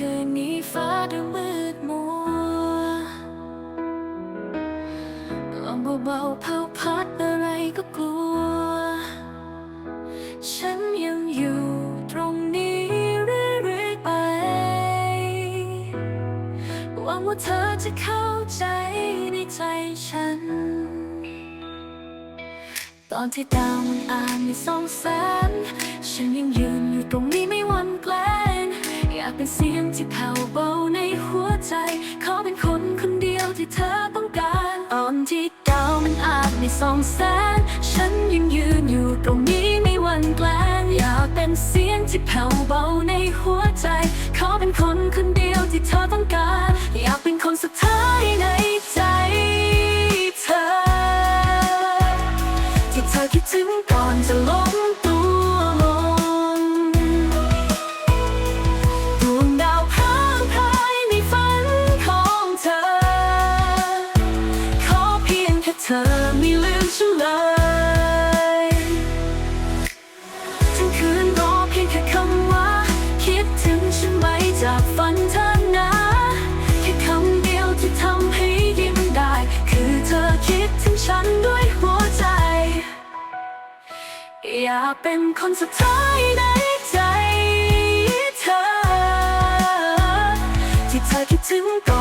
คืนนี้ฟ้าดูมืดมัวลมเบาๆเผาพัดอะไรก็กลัว ฉันยังอยู่ตรงนี้เรื่อยๆไป หวังว่าเธอจะเข้าใจในใจฉัน ตอนที่ดาวมันอ่านในสองแสน ฉันยังยืนอยู่ตรงนี้ไม่หวัน เป็นเสียงที่แผ่วเบาในหัวใจ ขอเป็นคนคนเดียวที่เธอต้องการตอนที่ดาวมันอาบในสองแสนฉันยังยืนอยู่ตรงนี้ไม่หวันแกลงอยากเป็นเสียงที่แผ่วเบาในหัวใจ ขอเป็นคนคนเดียวที่เธอต้องการ อยากเป็นคนสุดท้ายในใจเธอ ที่เธอคิดถึงก่อนจะล้ม ธอไม่ลืมฉันเลยทั้งคืนรอเพียงแค่คำว่า คิดถึงฉันไหมจากฝันเธอนะแค่คำเดียวที่ทำให้ยิ้มได้ คือเธอคิดถึงฉันด้วยหัวใจ อยากเป็นคนสุดท้ายในใจเธอ ที่เธอคิดถึงก่อน